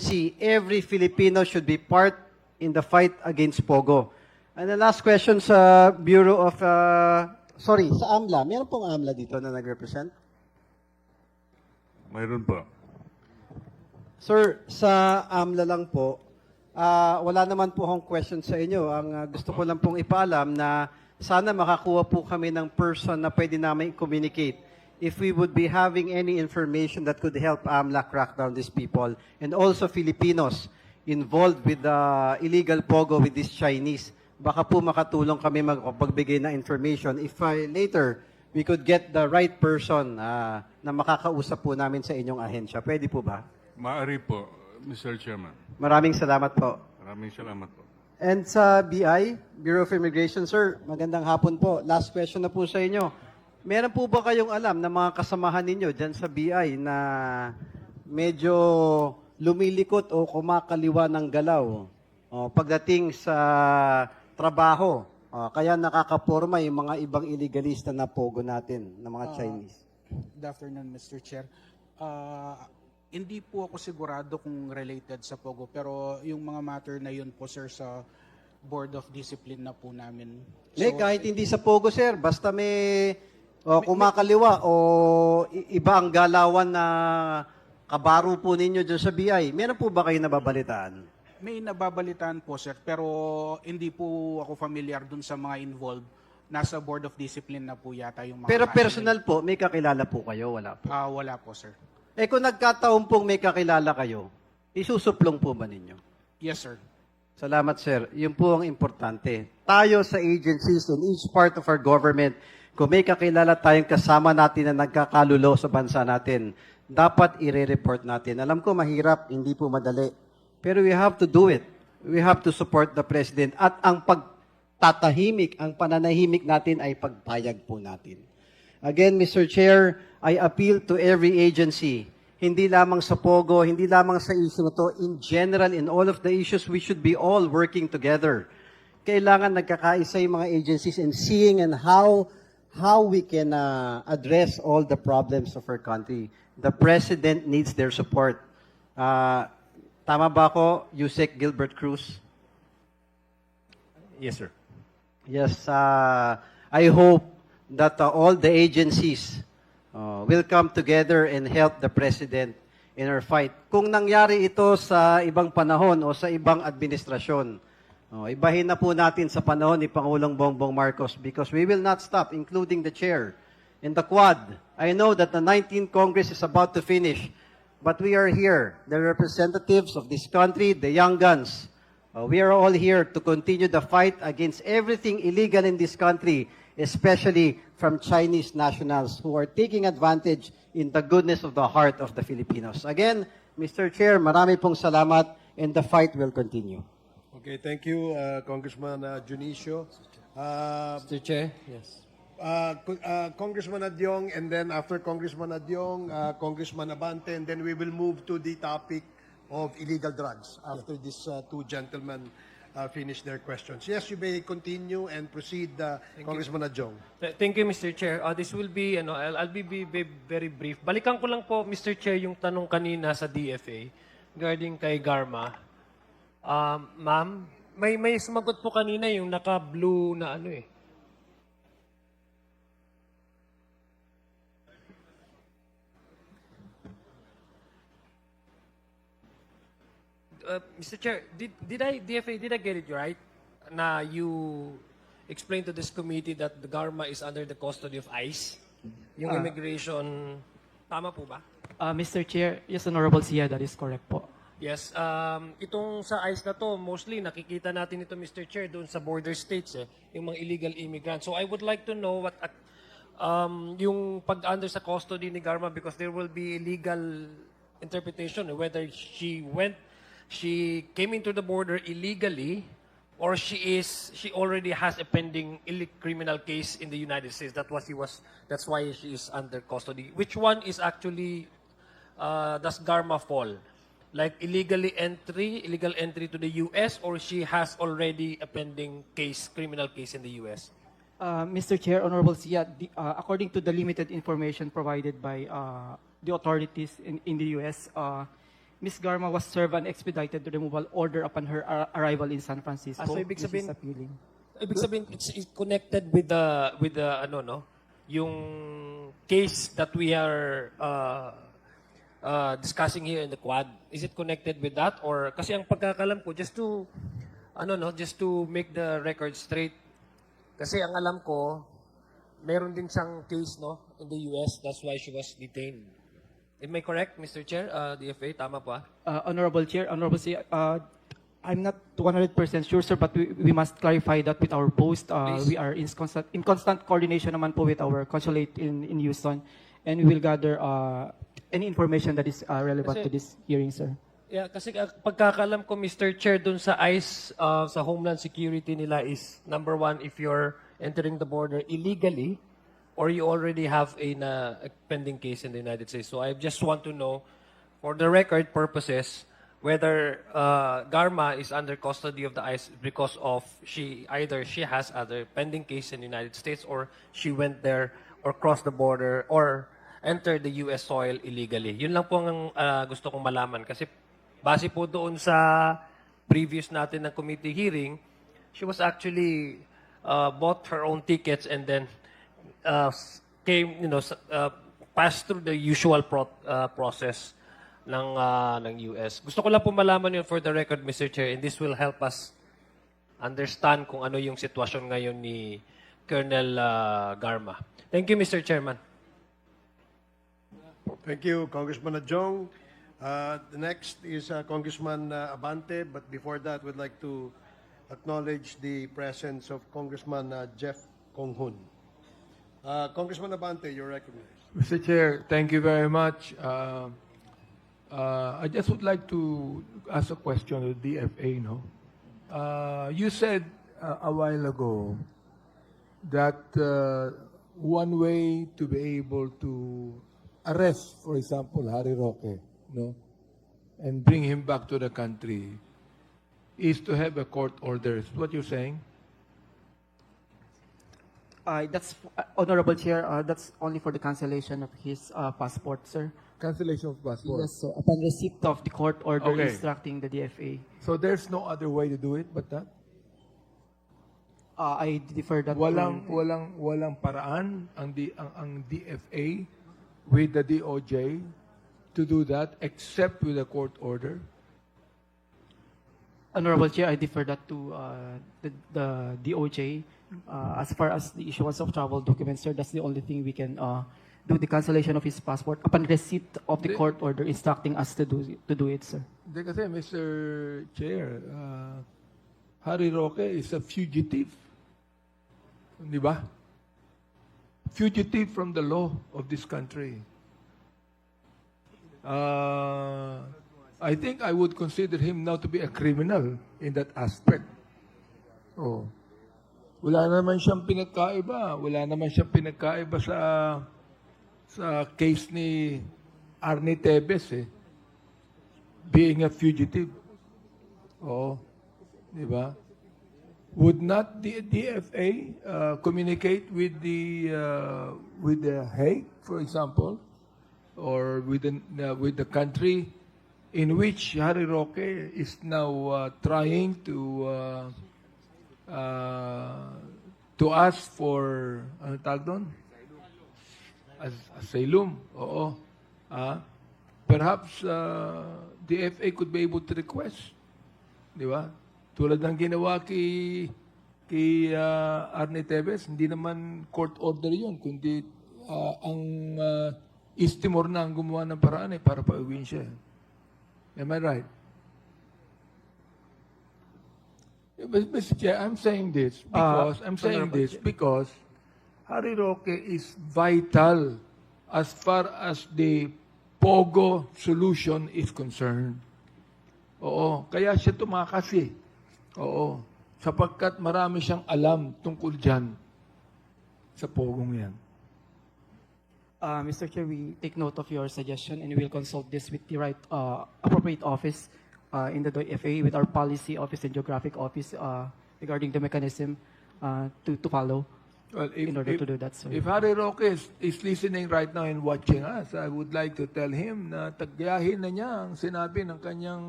agency, every Filipino should be part in the fight against Pogo. And the last question sa Bureau of, uh, sorry, sa AMLA. Meron pong AMLA dito na nag-represent? Mayroon po. Sir, sa AMLA lang po, ah, wala naman po akong question sa inyo. Ang ah, gusto ko lang pong ipaalam na sana makakuha po kami ng person na pwede namin communicate if we would be having any information that could help AMLA crack down these people and also Filipinos involved with the illegal pogo with these Chinese. Baka po makatulong kami magpagbigay ng information if I, later we could get the right person ah, na makakausap po namin sa inyong ahensya. Pwede po ba? Maari po, Mr. Chairman. Maraming salamat po. Maraming salamat po. And sa BI, Bureau of Immigration, sir, magandang hapon po. Last question na po sa inyo. Meron po ba kayong alam na mga kasamahan ninyo dyan sa BI na medyo lumilikot o kumakaliwa ng galaw o, pagdating sa trabaho? O, kaya nakakaporma yung mga ibang illegalista na pogo natin, na mga Chinese. Good afternoon, Mr. Chair. Ah, hindi po ako sigurado kung related sa Pogo, pero yung mga matter na yun po, sir, sa Board of Discipline na po namin. Hindi, kahit hindi sa Pogo, sir. Basta may o, kumakaliwa o i- iba ang galawan na kabaro po ninyo dyan sa BI. Meron po ba kayo nababalitaan? May nababalitaan po, sir, pero hindi po ako familiar dun sa mga involved. Nasa Board of Discipline na po yata yung mga Pero kaso personal po, may kakilala po kayo? Wala po. Ah, wala po, sir. Eh kung nagkataon pong may kakilala kayo, isusuplong po ba ninyo? Yes, sir. Salamat, sir. Yun po ang importante. Tayo sa agencies in each part of our government, kung may kakilala tayong kasama natin na nagkakalulo sa bansa natin, dapat ire-report natin. Alam ko mahirap, hindi po madali. Pero we have to do it. We have to support the President. At ang pagtatahimik, ang pananahimik natin ay pagpayag po natin. Again, Mr. Chair, I appeal to every agency, hindi lamang sa POGO, hindi lamang sa issue na to, in general, in all of the issues, we should be all working together. Kailangan nagkakaisa yung mga agencies and seeing and how how we can uh, address all the problems of our country. The President needs their support. Uh, tama ba ako, Yusek Gilbert Cruz? Yes, sir. Yes, uh, I hope that uh, all the agencies uh, will come together and help the President in our fight. Kung nangyari ito sa ibang panahon o sa ibang administrasyon, uh, ibahin na po natin sa panahon ni Pangulong Bongbong Marcos because we will not stop, including the chair and the Quad. I know that the 19th Congress is about to finish, but we are here, the representatives of this country, the young guns, Uh, we are all here to continue the fight against everything illegal in this country, especially from Chinese nationals who are taking advantage in the goodness of the heart of the Filipinos. Again, Mr. Chair, marami pong salamat and the fight will continue. Okay, thank you, uh, Congressman uh, Junicio. Uh, Mr. Chair, yes. uh, uh, Congressman Adyong, and then after Congressman Adyong, uh, Congressman Abante, and then we will move to the topic of illegal drugs after these uh, two gentlemen uh, finish their questions. Yes, you may continue and proceed, uh, Congressman Adyong. Th- Thank you, Mr. Chair. Uh, this will be, ano, I'll, I'll be, be, be very brief. Balikan ko lang po, Mr. Chair, yung tanong kanina sa DFA regarding kay Garma. Um, ma'am, may, may sumagot po kanina yung naka-blue na ano eh. Uh, Mr. Chair, did, did I, DFA, did I get it right? Na you explained to this committee that the Garma is under the custody of ICE? Yung immigration, tama po ba? Uh, Mr. Chair, yes, Honorable Sia, that is correct po. Yes, um, itong sa ICE na to, mostly nakikita natin ito, Mr. Chair, doon sa border states, eh, yung mga illegal immigrants. So I would like to know what, at- um, yung pag-under sa custody ni Garma because there will be legal interpretation eh, whether she went, she came into the border illegally or she is, she already has a pending criminal case in the United States. That was, he was, that's why she is under custody. Which one is actually uh, does Garma fall? Like illegally entry, illegal entry to the U.S., or she has already a pending case, criminal case in the U.S. Uh, Mr. Chair, Honorable Sia, the, uh, according to the limited information provided by uh, the authorities in, in the U.S., uh, Ms. Garma was served an expedited removal order upon her ar- arrival in San Francisco. Ah, so ibig is sabihin- appealing. Ibig sabihin, it's, it's connected with the, with the, ano, no? Yung case that we are uh, uh, discussing here in the quad. Is it connected with that? Or, kasi ang pagkakalam ko, just to, ano, no? Just to make the record straight. Kasi ang alam ko, meron din siyang case, no? In the US. That's why she was detained. Am I correct, Mr. Chair? Uh, DFA, tama po ah? Uh, Honorable Chair, Honorable Chair, uh, I'm not 200% sure, sir, but we, we must clarify that with our post. Uh, we are in constant, in constant coordination naman po with our consulate in, in Houston, and we will gather uh, any information that is uh, relevant Kasi- to this hearing, sir. Yeah, kasi uh, pagkakalam ko, Mr. Chair, dun sa ICE, uh, sa Homeland Security nila is, number one, if you're entering the border illegally, or you already have a, na, a pending case in the United States. So I just want to know, for the record purposes, whether uh, Garma is under custody of the ICE because of she either she has other pending case in the United States or she went there or crossed the border or entered the US soil illegally. Yun lang po ang uh, gusto kong malaman kasi base po doon sa previous natin ng committee hearing, she was actually uh, bought her own tickets and then uh, came, you know, uh, passed through the usual pro- uh, process ng uh, ng US. Gusto ko lang po malaman yun for the record, Mr. Chair, and this will help us understand kung ano yung sitwasyon ngayon ni Colonel uh, Garma. Thank you, Mr. Chairman. Thank you, Congressman Adjong. Uh, the next is uh, Congressman uh, Abante, but before that, we'd like to acknowledge the presence of Congressman uh, Jeff Konghun. Uh, Congressman Abante, you're recognized. Mr. Chair, thank you very much. Uh, uh, I just would like to ask a question to DFA, no? Uh, you said uh, a while ago that uh, one way to be able to arrest, for example, Harry Roque, no, and bring him back to the country is to have a court order. Is what you're saying? Uh, that's, uh, Honorable Chair, uh, that's only for the cancellation of his uh, passport, sir. Cancellation of passport. Yes, sir. Upon receipt of the court order Okay. instructing the DFA. So there's no other way to do it but that? Uh, I defer that. to- Walang walang walang paraan ang di, ang, ang DFA with the DOJ to do that except with a court order. Honorable Chair, I defer that to uh, the, the DOJ. Uh, as far as the issuance of travel documents, sir, that's the only thing we can uh, do the cancellation of his passport upon receipt of the court order instructing us to do to do it, sir. Hindi kasi Mr. Chair, uh, Harry Roque is a fugitive. Di ba? Fugitive from the law of this country. Uh, I think I would consider him now to be a criminal in that aspect. Oh. Wala naman siyang pinagkaiba. Wala naman siyang pinagkaiba sa sa case ni Arnie Tevez eh. Being a fugitive. Oo. Di ba? Would not the DFA uh, communicate with the uh, with the Hague, for example, or with the uh, with the country in which Harry Roque is now uh, trying to uh, uh, to ask for ano tawag doon? As, asylum. Ah, perhaps uh, the FA could be able to request. Di ba? Tulad ng ginawa kay kay uh, Arne Tevez, hindi naman court order yun, kundi uh, ang uh, East Timor na ang gumawa ng paraan eh, para pauwiin siya. Am I right? Mr. Chair, I'm saying this because I'm saying this because Harry Roque is vital as far as the Pogo solution is concerned. Oo, kaya siya tumakas eh. Oo, sapagkat marami siyang alam tungkol dyan sa Pogong yan. Uh, Mr. Chair, we take note of your suggestion and we will consult this with the right uh, appropriate office uh, in the DFA with our policy office and geographic office uh, regarding the mechanism uh, to, to follow. Well, if, in order if- to do that, sir. If Harry Roque is, is listening right now and watching us, I would like to tell him na tagyahin na niya ang sinabi ng kanyang